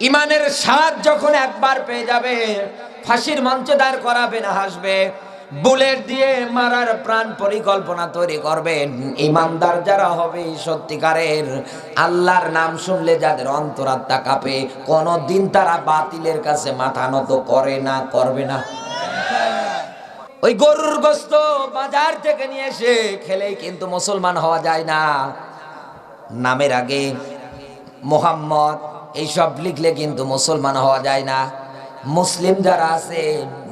ইমানের স্বাদ যখন একবার পেয়ে যাবে, ফাঁসির মঞ্চে দাঁড় করাবে না, হাসবে। বুলেট দিয়ে মারার প্রাণ পরিকল্পনা তৈরি করবেন ইমানদার যারা হবে সত্যিকারের আল্লাহর নাম শুনলে যাদের অন্তরাত্মা কাঁপে কোনো দিন তারা বাতিলের কাছে মাথা নত করে না, করবে না। ওই গরুর গোস্ত বাজার থেকে নিয়ে এসে খেলেই কিন্তু মুসলমান হওয়া যায় না। নামের আগে মোহাম্মদ এইসব লিখলে কিন্তু মুসলমান হওয়া যায় না। মুসলিম যারা আছে,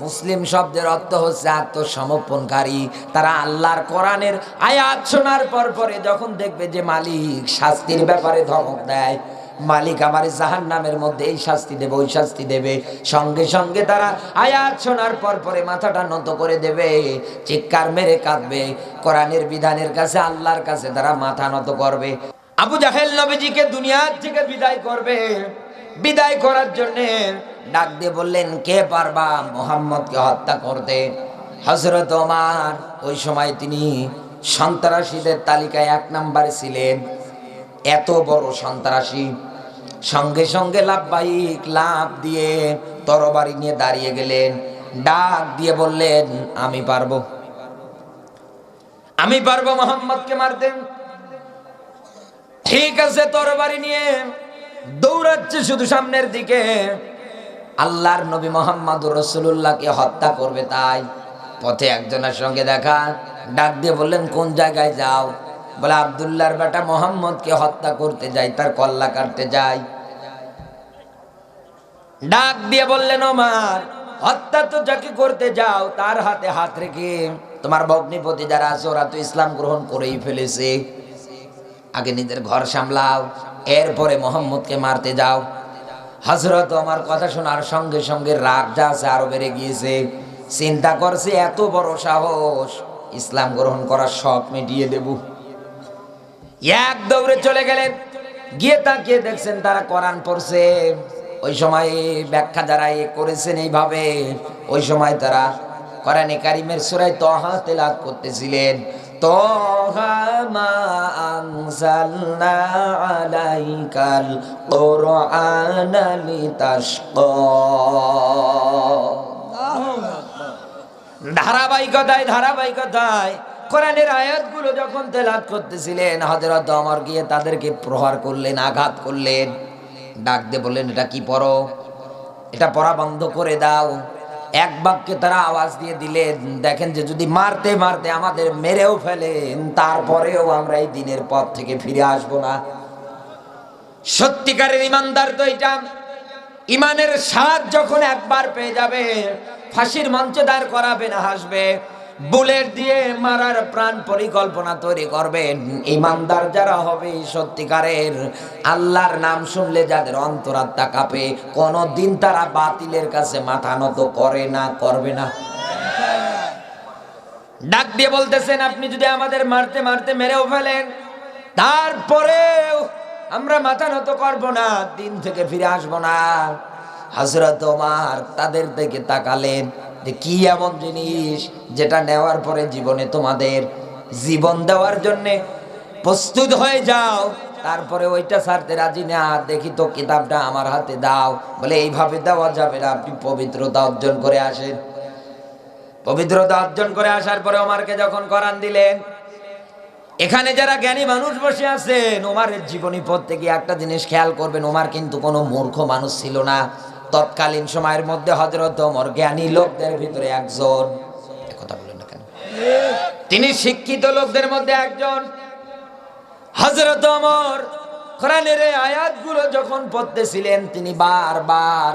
মুসলিম শব্দের অর্থ হচ্ছে আত্মসমর্পণকারী। তারা আল্লাহর কোরআনের আয়াত শোনার পর পরে যখন দেখবে যে মালিক শাস্তির ব্যাপারে ধমক দেয়, মালিক আমার জাহান নামের মধ্যে এই শাস্তি দেবে, ওই শাস্তি দেবে। সঙ্গে সঙ্গে তারা আয়াত শোনার পর পরে মাথাটা নত করে দেবে, চিৎকার মেরে কাঁদবে। কোরআনের বিধানের কাছে, আল্লাহর কাছে তারা মাথা নত করবে। আবু জাহেল নবীজিকে দুনিয়ার থেকে বিদায় করবে। বিদায় করার জন্য ডাক দিয়ে বললেন, কে পারবা মোহাম্মদকে হত্যা করতে? হজরত ওমার, ওই সময় তিনি সন্ত্রাসীদের তালিকায় এক নাম্বারে ছিলেন। এত বড় সন্ত্রাসী। সঙ্গে সঙ্গে লাভবাহিক লাভ দিয়ে তরবারি নিয়ে দাঁড়িয়ে গেলেন। ডাক দিয়ে বললেন, আমি পারব। আমি পারব মোহাম্মদকে মারতে। ঠিক আছে তোর বাড়ি নিয়ে। দৌড়াচ্ছে শুধু সামনের দিকে। আল্লাহর নবী মোহাম্মদ রসুল্লাহকে হত্যা করবে তাই পথে একজনের সঙ্গে দেখা, ডাক দিয়ে বললেন, কোন জায়গায় যাও? বলে, আবদুল্লাহর বেটা মোহাম্মদকে হত্যা করতে যাই, তার কল্লা কাটতে যাই। ডাক দিয়ে বললেন, ওমার, হত্যা তো যাকে করতে যাও, তার হাতে হাত রেখে তোমার ভগ্নিপতি যারা আছে, ওরা তো ইসলাম গ্রহণ করেই ফেলেছে। আগে নিজের ঘর সামলাও, এরপরে মোহাম্মদকে মারতে যাও। হজরত আমার কথা শোনার সঙ্গে সঙ্গে রাগ যা আছে আরও বেড়ে গিয়েছে। চিন্তা করছে, এত বড় সাহস, ইসলাম গ্রহণ করার শখ মিটিয়ে দেব। এক দৌড়ে চলে গেলেন। গিয়ে তাকিয়ে দেখছেন তারা কোরআন পড়ছে। ওই সময় ব্যাখ্যা যারা এ করেছেন এইভাবে, ওই সময় তারা কোরআনে কারিমের সুরায় তহা তেলাত করতেছিলেন। তহা মা আনজালনা আলাইকাল কোরআনা লিতাশকা ধারাবাহিকতায় ধারাবাহিকতায় কোরআনের আয়াতগুলো যখন তেলাত করতেছিলেন হজরত অমর গিয়ে তাদেরকে প্রহার করলেন, আঘাত করলেন। ডাক দিয়ে বললেন, এটা কি পড়ো? এটা পড়া বন্ধ করে দাও। এক বাক্যে তারা আওয়াজ দিয়ে দিলে দেখেন যে যদি মারতে মারতে আমাদের মেরেও ফেলেন, তারপরেও আমরা এই দিনের পথ থেকে ফিরে আসব না। সত্যিকারের ইমানদার তো এটা ইমানের স্বাদ যখন একবার পেয়ে যাবে, ফাঁসির মঞ্চে দাঁড় করাবে না, হাসবে। বুলেট দিয়ে মারার প্রাণ পরিকল্পনা তৈরি করবেন। ইমানদার যারা হবে সত্যিকারের আল্লাহর নাম শুনলে যাদের অন্তরাত্মা কাঁপে, কোনোদিন তারা বাতিলের কাছে মাথা নত করে না, করবে না। ডাক দিয়ে বলতেছেন, আপনি যদি আমাদের মারতে মারতে মেরেও ফেলেন, তারপরেও আমরা মাথা নত করব না, দিন থেকে ফিরে আসব না। হজরত ওমার তাদের থেকে তাকালেন। যে কি এমন জিনিস যেটা নেওয়ার পরে জীবনে তোমাদের জীবন দেওয়ার জন্যে প্রস্তুত হয়ে যাও, তারপরে ওইটা ছাড়তে রাজি না দেখি তো কিতাবটা আমার হাতে দাও, বলে এইভাবে দেওয়া যাবে না, আপনি পবিত্রতা অর্জন করে আসেন। পবিত্রতা অর্জন করে আসার পরে ওমারকে যখন করান দিলেন, এখানে যারা জ্ঞানী মানুষ বসে আছেন, ওমারের জীবনী পথ থেকে একটা জিনিস খেয়াল করবেন, ওমার কিন্তু কোনো মূর্খ মানুষ ছিল না। তৎকালীন সময়ের মধ্যে হজরত ওমর জ্ঞানী লোকদের ভিতরে একজন। কথা বলেন না কেন? তিনি শিক্ষিত লোকদের মধ্যে একজন। হজরত ওমর কোরআনের আয়াতগুলো যখন পড়তেছিলেন, তিনি বারবার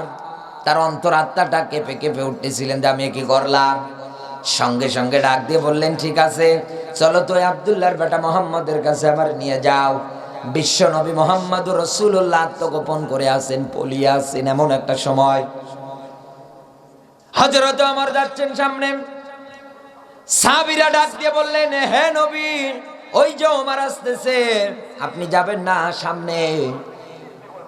তার অন্তরাত্মাটা কেঁপে কেঁপে উঠতেছিলেন যে আমি কি করলাম? সঙ্গে সঙ্গে ডাক দিয়ে বললেন, ঠিক আছে, চলো তো আবদুল্লাহর বেটা মোহাম্মদের কাছে আমার নিয়ে যাও। বিশ্ব নবী মোহাম্মদ রসুল্লাহ আত্মগোপন করে আছেন, পলিয়ে আছেন এমন একটা সময়। হজরত আমার যাচ্ছেন সামনে। সাবিরা ডাক দিয়ে বললেন, হে নবী, ওই যে আসতেছে, আপনি যাবেন না সামনে।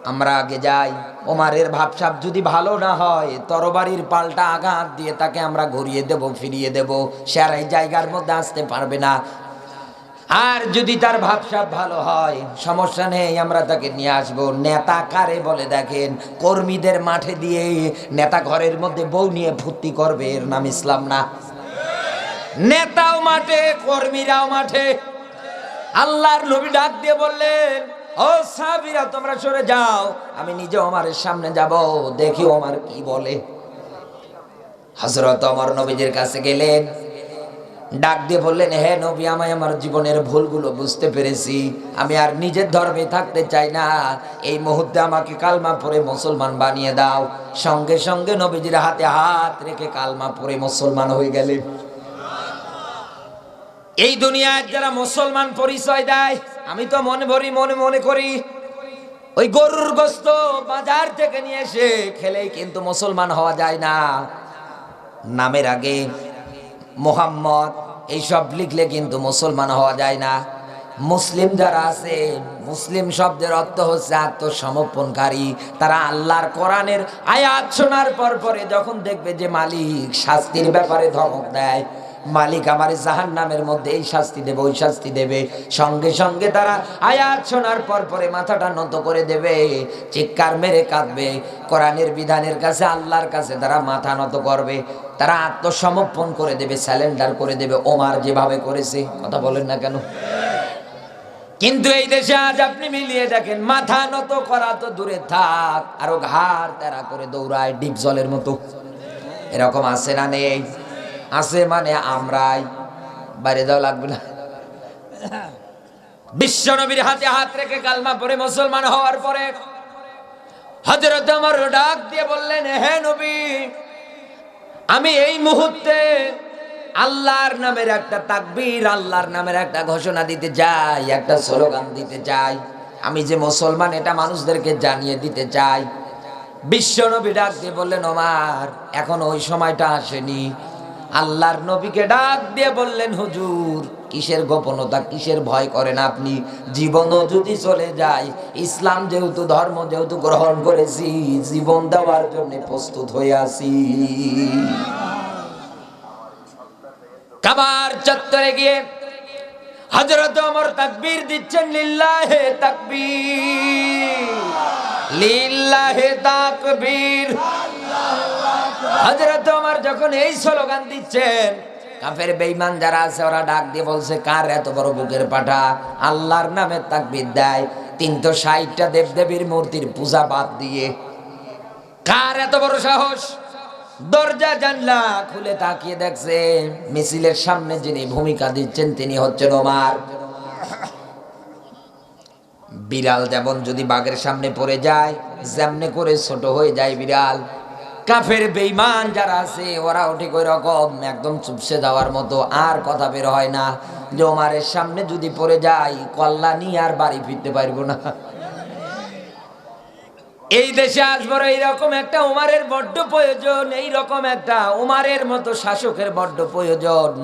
আমরা আগে যাই। ওমারের ভাবসাব যদি ভালো না হয়, তরবারির পাল্টা আঘাত দিয়ে তাকে আমরা ঘুরিয়ে দেব, ফিরিয়ে দেব। সে আর এই জায়গার মধ্যে আসতে পারবে না। আর যদি তার ভাবসাব ভালো হয়, সমস্যা নেই, আমরা তাকে নিয়ে আসব। নেতা কারে বলে দেখেন? কর্মীদের মাঠে দিয়ে নেতা ঘরের মধ্যে বউ নিয়ে ফুর্তি করবে, এর নাম ইসলাম না। নেতাও মাঠে, কর্মীরাও মাঠে। আল্লাহর নবী ডাক দিয়ে বললেন, ও সাহাবীরা, তোমরা সরে যাও, আমি নিজে ওমারের সামনে যাব, দেখি ওমার কি বলে। হযরত ওমর নবীজির কাছে গেলেন ডাক দিয়ে বললেন, হে নবী, আমায় আমার জীবনের ভুলগুলো বুঝতে পেরেছি। আমি আর নিজের ধর্মে থাকতে চাই না। এই মুহূর্তে আমাকে কালমা পড়ে মুসলমান বানিয়ে দাও। সঙ্গে সঙ্গে নবীজির হাতে হাত রেখে কালমা পড়ে মুসলমান হয়ে গেলেন। এই দুনিয়ায় যারা মুসলমান পরিচয় দেয়, আমি তো মনে ভরি, মনে মনে করি, ওই গরুর গোস্ত বাজার থেকে নিয়ে এসে খেলেই কিন্তু মুসলমান হওয়া যায় না। নামের আগে মোহাম্মদ, এইসব লিখলে কিন্তু মুসলমান হওয়া যায় না। মুসলিম যারা আছে, মুসলিম শব্দের অর্থ হচ্ছে আত্মসমর্পণকারী। তারা আল্লাহর কোরআনের আয়াত শোনার পর পরে যখন দেখবে যে মালিক শাস্তির ব্যাপারে ধমক দেয় মালিক আমার জাহান নামের মধ্যে এই শাস্তি দেবে, ওই শাস্তি দেবে। সঙ্গে সঙ্গে তারা আয়াত শোনার পর পরে মাথাটা নত করে দেবে, চিৎকার মেরে কাঁদবে। কোরআনের বিধানের কাছে, আল্লাহর কাছে তারা মাথা নত করবে। তারা আত্মসমর্পণ করে দেবে, স্যালেন্ডার করে দেবে, ওমার যেভাবে করেছে, কথা বলেন না কেন? কিন্তু এই দেশে আজ আপনি মিলিয়ে দেখেন, মাথা নত করা তো দূরে থাক, আরও ঘাড় তেরা করে দৌড়ায়, ডিপ জলের মতো। এরকম আছে না নেই? আছে মানে আমরাই। বাইরে যাওয়া লাগবে না। বিশ্ব নবীর হাতে হাত রেখে কালমা পরে মুসলমান হওয়ার পরে হজরত আমার ডাক দিয়ে বললেন, হে নবী, আমি এই মুহূর্তে আল্লাহর নামের একটা তাকবীর, আল্লাহর নামের একটা ঘোষণা দিতে চাই, একটা স্লোগান দিতে চাই। আমি যে মুসলমান, এটা মানুষদেরকে জানিয়ে দিতে চাই। বিশ্ব নবী ডাক দিয়ে বললেন, ওমার, এখন ওই সময়টা আসেনি। আল্লাহর নবীকে ডাক দিয়ে বললেন, হুজুর, কিসের গোপনতা, কিসের ভয় করেন আপনি? জীবনও যদি চলে যায়, ইসলাম যেহেতু, ধর্ম যেহেতু গ্রহণ করেছি, জীবন দেওয়ার জন্য প্রস্তুত হয়ে আছি। কাবার চত্বরে গিয়ে হজরত অমর তাকবীর দিচ্ছেন, লিল্লাহে তাকবীর লিল্লাহে তাকবীর। হজরত অমর যখন এই স্লোগান দিচ্ছেন, কাফের বেঈমান যারা আছে, ওরা ডাক দিয়ে বলছে, কার এত বড় বুকের পাঠা আল্লাহর নামে তাকবীর দেয়। তিনশো ষাটটা দেবদেবীর মূর্তির পূজা বাদ দিয়ে, কার এত বড় সাহস? দরজা জানলা খুলে তাকিয়ে দেখছে, মিছিলের সামনে যিনি ভূমিকা দিচ্ছেন, তিনি হচ্ছেন ওমার। বিড়াল যেমন যদি বাঘের সামনে পড়ে যায়, যেমনে করে ছোট হয়ে যায় বিড়াল কাফের বেইমান যারা আছে ওরাও ঠিক ওই রকম, একদম চুপসে যাওয়ার মতো, আর কথা বের হয় না। যে ওমারের সামনে যদি পড়ে যাই, কল্যাণী আর বাড়ি ফিরতে পারব না। এই দেশে আজ বড় এইরকম একটা উমারের বড্ড প্রয়োজন এই রকম একটা উমারের মতো শাসকের বড্ড প্রয়োজন।